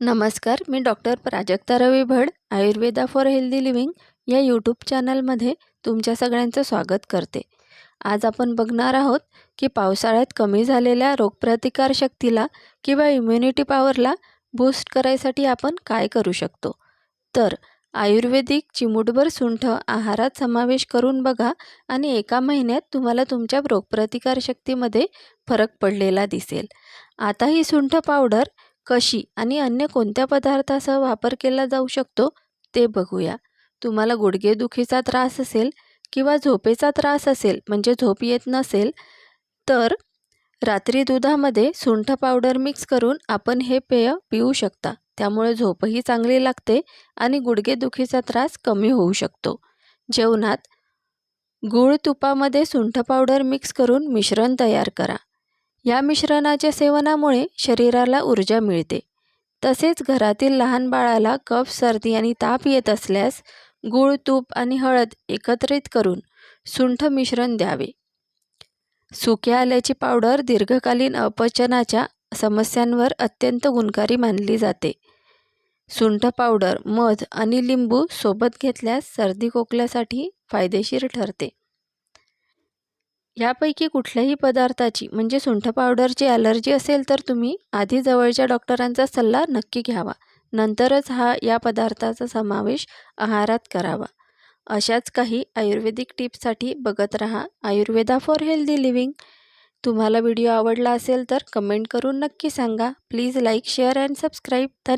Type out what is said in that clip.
नमस्कार मी doctor Prajakta Ravi Bhad Ayurveda for healthy living या YouTube चॅनलमध्ये तुमच्या सगळ्यांचं स्वागत करते. आज आपण बघणार आहोत की पावसाळ्यात कमी झालेल्या रोगप्रतिकारशक्तीला किंवा इम्युनिटी पॉवरला बूस्ट करायसाठी आपण काय करू शकतो? तर आयुर्वेदिक चिमूटभर सुंठ आहारात समावेश करून बघा आणि एका महिन्यात तुम्हाला तुमच्या रोगप्रतिकारशक्तीमध्ये फरक पडलेला दिसेल. आता ही सुंठ पावडर कशी आणि अन्य कोणत्या पदार्थासह वापर केला जाऊ शकतो ते बघूया. तुम्हाला गुडघेदुखीचा त्रास असेल किंवा झोपेचा त्रास असेल म्हणजे झोप येत नसेल तर रात्री दुधामध्ये सुंठ पावडर मिक्स करून आपण हे पेय पिऊ शकता. त्यामुळे झोपही चांगली लागते आणि गुडघेदुखीचा त्रास कमी होऊ शकतो. जेवणात गूळ तुपामध्ये सुंठ पावडर मिक्स करून मिश्रण तयार करा. या मिश्रणाच्या सेवनामुळे शरीराला ऊर्जा मिळते. तसेच घरातील लहान बाळाला कफ सर्दी आणि ताप येत असल्यास गूळ तूप आणि हळद एकत्रित करून सुंठ मिश्रण द्यावे. सुक्या आल्याची पावडर दीर्घकालीन अपचनाच्या समस्यांवर अत्यंत गुणकारी मानली जाते. सुंठ पावडर मध आणि लिंबू सोबत घेतल्यास सर्दी खोकल्यासाठी फायदेशीर ठरते. यापैकी कुठल्याही पदार्थाची म्हणजे सुंठ पावडरची ॲलर्जी असेल तर तुम्ही आधी जवळच्या डॉक्टरांचा सल्ला नक्की घ्यावा. नंतरच हा या पदार्थाचा समावेश आहारात करावा. अशाच काही आयुर्वेदिक टिप्ससाठी बघत रहा आयुर्वेदा फॉर हेल्दी लिव्हिंग. तुम्हाला व्हिडिओ आवडला असेल तर कमेंट करून नक्की सांगा. Please like share and subscribe. धन्यवाद.